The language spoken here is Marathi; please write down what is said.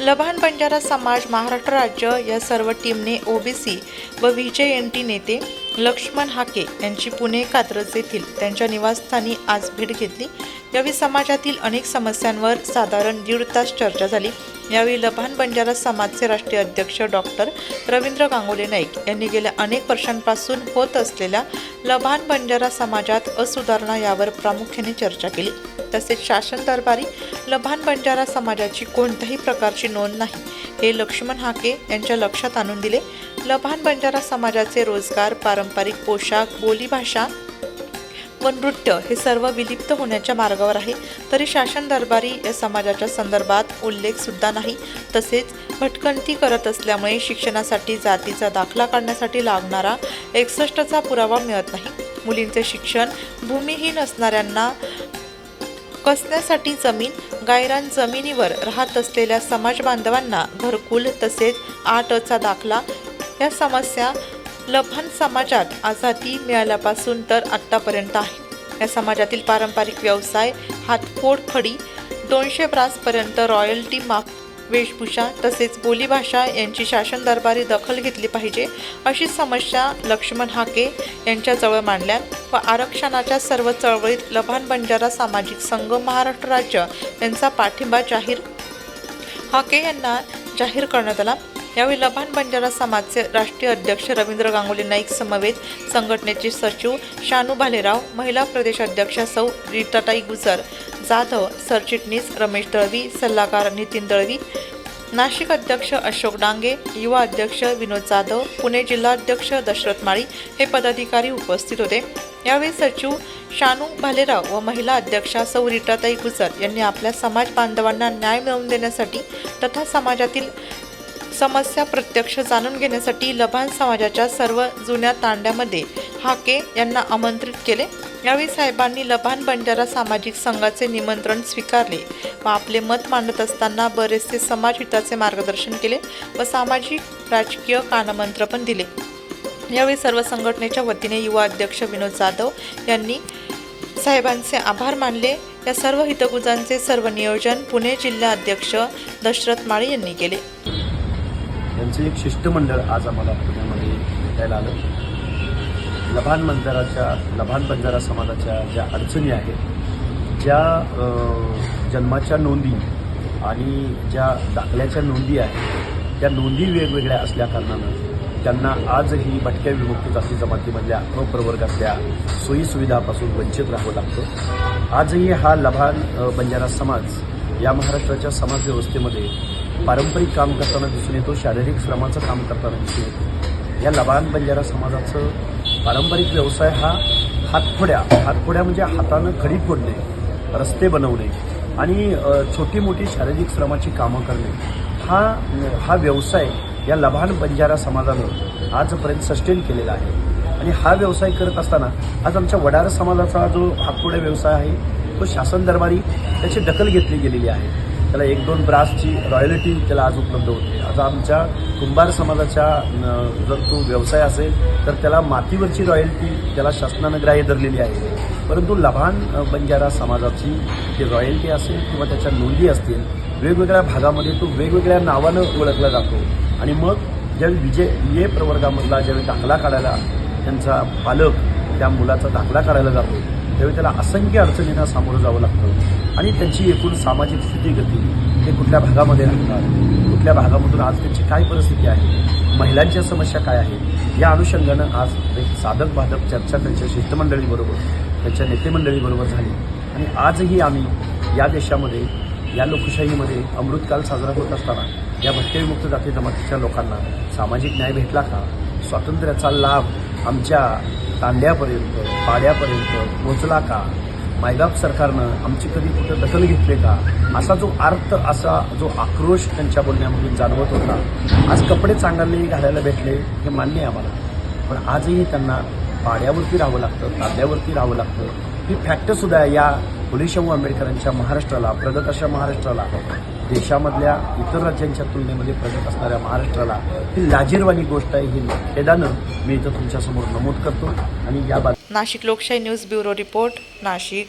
लभान बंजारा समाज महाराष्ट्र राज्य या सर्व टीमने ओबीसी व व्हीजे एन टी नेते लक्ष्मण हाके यांची पुणे कात्रज येथील त्यांच्या निवासस्थानी आज भेट घेतली. यावेळी समाजातील अनेक समस्यांवर साधारण दीड तास चर्चा झाली. यावेळी लभान बंजारा समाजचे राष्ट्रीय अध्यक्ष डॉक्टर रवींद्र गांगुले नाईक यांनी गेल्या अनेक वर्षांपासून होत असलेल्या लभान बंजारा समाजात असुधारणा यावर प्रामुख्याने चर्चा केली. तसेच शासन दरबारी लभान बंजारा समाजाची कोणत्याही प्रकारची नोंद नाही हे लक्ष्मण हाके यांच्या लक्षात आणून दिले. लभान बंजारा समाजाचे रोजगार पारंपरिक पोशाख बोलीभाषा व नृत्य हे सर्व विलिप्त होण्याच्या मार्गावर आहे. तरी शासन दरबारी या समाजाच्या संदर्भात उल्लेख सुद्धा नाही. तसेच भटकंती करत असल्यामुळे शिक्षणासाठी जातीचा दाखला काढण्यासाठी लागणारा एकसष्टचा पुरावा मिळत नाही. मुलींचे शिक्षण भूमिहीन असणाऱ्यांना कसण्यासाठी जमीन गायरान जमिनीवर राहत असलेल्या समाज बांधवांना घरकुल तसेच आटचा दाखला या समस्या लभान समाजात आझादी मिळाल्यापासून तर आत्तापर्यंत आहे. या समाजातील पारंपरिक व्यवसाय हातफोड खडी दोनशे ब्रासपर्यंत रॉयल्टी माफ वेशभूषा तसेच बोलीभाषा यांची शासन दरबारी दखल घेतली पाहिजे अशी समस्या लक्ष्मण हाके यांच्याजवळ मांडल्या व आरक्षणाच्या सर्व चळवळीत लभान बंजारा सामाजिक संघ महाराष्ट्र राज्य यांचा पाठिंबा जाहीर हाके यांना जाहीर करण्यात आला. यावेळी लभान बंजारा समाजचे राष्ट्रीय अध्यक्ष रवींद्र गांगुली नाईक समवेत संघटनेचे सचिव शानू भालेराव महिला प्रदेश अध्यक्ष सौ रीताताई गुजर जाधव सरचिटणीस रमेश दळवी सल्लागार नितीन दळवी नाशिक अध्यक्ष अशोक डांगे युवा अध्यक्ष विनोद जाधव पुणे जिल्हाध्यक्ष दशरथ माळी हे पदाधिकारी उपस्थित होते. यावेळी सचिव शानू भालेराव व महिला अध्यक्षा सौ रीटाताई गुजर यांनी आपल्या समाज बांधवांना न्याय मिळवून देण्यासाठी तथा समाजातील समस्या प्रत्यक्ष जाणून घेण्यासाठी लभान समाजाच्या सर्व जुन्या तांड्यामध्ये हाके यांना आमंत्रित केले. यावेळी साहेबांनी लभान बंजारा सामाजिक संघाचे निमंत्रण स्वीकारले व आपले मत मांडत असताना बरेचसे समाजहिताचे मार्गदर्शन केले व सामाजिक राजकीय कानमंत्र पण दिले. यावेळी सर्व संघटनेच्या वतीने युवा अध्यक्ष विनोद जाधव यांनी साहेबांचे आभार मानले. या सर्व हितगुजांचे सर्व नियोजन पुणे जिल्हा अध्यक्ष दशरथ माळी यांनी केले. यांचं एक शिष्टमंडळ आज आम्हाला पुण्यामध्ये भेटायला आलं. लभान बंजाराच्या लभान बंजारा समाजाच्या ज्या अडचणी आहेत ज्या जन्माच्या नोंदी आणि ज्या दाखल्याच्या नोंदी आहेत त्या नोंदी वेगवेगळ्या असल्याकारणानं त्यांना आजही भटक्या विमुक्त जाती जमातीमधल्या अप्रवर्गातल्या सोयीसुविधापासून वंचित राहावं लागतं. आजही हा लभान बंजारा समाज या महाराष्ट्राच्या समाजव्यवस्थेमध्ये पारंपरिक काम करताना दिसून येतो शारीरिक श्रमाचं काम करताना दिसून येतो. या लबान बंजारा समाजाचं पारंपरिक व्यवसाय हा हातफोड्या हातफोड्या म्हणजे हातानं खडी फोडणे रस्ते बनवणे आणि छोटी मोठी शारीरिक श्रमाची कामं करणे. हा हा व्यवसाय या लबान बंजारा समाजानं आजपर्यंत सस्टेन केलेला आहे. आणि हा व्यवसाय करत असताना आज आमच्या वडार समाजाचा जो हातफोड्या व्यवसाय आहे तो शासन दरबारी त्याची दखल घेतली गेलेली आहे. त्याला एक दोन ब्रासची रॉयलिटी त्याला आज उपलब्ध होते. आता आमच्या कुंभार समाजाच्या न, जर तो व्यवसाय असेल तर त्याला मातीवरची रॉयल्टी त्याला शासनानं ग्राह्य धरलेली आहे. परंतु लहान बंजारा समाजाची जी रॉयल्टी असेल किंवा त्याच्या नोंदी असतील वेगवेगळ्या भागामध्ये तो वेगवेगळ्या नावानं ओळखला जातो. आणि मग ज्यावेळी विजय ये प्रवर्गामधला ज्यावेळी दाखला काढायला त्यांचा पालक त्या मुलाचा दाखला काढायला जातो त्यावेळी त्याला असंख्य अडचणींना सामोरं जावं लागतं. आणि त्यांची एकूण सामाजिक स्थितीगती ते कुठल्या भागामध्ये राहतात कुठल्या भागामधून आज त्यांची काय परिस्थिती आहे? महिलांच्या समस्या काय आहेत? या अनुषंगानं आज एक साधक बाधक चर्चा त्यांच्या शिष्टमंडळीबरोबर त्यांच्या नेतेमंडळीबरोबर झाली. आणि आजही आम्ही या देशामध्ये या लोकशाहीमध्ये अमृतकाल साजरा होत असताना या भटक्यविमुक्त जाती जमातीच्या लोकांना सामाजिक न्याय भेटला का? स्वातंत्र्याचा लाभ आमच्या तांड्यापर्यंत पाड्यापर्यंत पोचला का? मायबाप सरकारनं आमची कधी कुठं दखल घेतली का? असा जो अर्थ असा जो आक्रोश त्यांच्या बोलण्यामधून जाणवत होता आज कपडे चांगले घालायला भेटले हे मान्य आहे आम्हाला. पण आजही त्यांना पाड्यावरती राहावं लागतं ताब्यावरती राहावं लागतं. ही फॅक्टसुद्धा या फुलेशाहू आंबेडकरांच्या महाराष्ट्राला प्रगत अशा महाराष्ट्राला. देशामधल्या इतर राज्यांच्या तुलनेमध्ये प्रगत असणाऱ्या महाराष्ट्राला ही लाजीरवाणी गोष्ट आहे ही खेदानं मी इथं तुमच्यासमोर नमूद करतो. आणि या बाब नाशिक लोकशाही न्यूज ब्युरो रिपोर्ट नाशिक.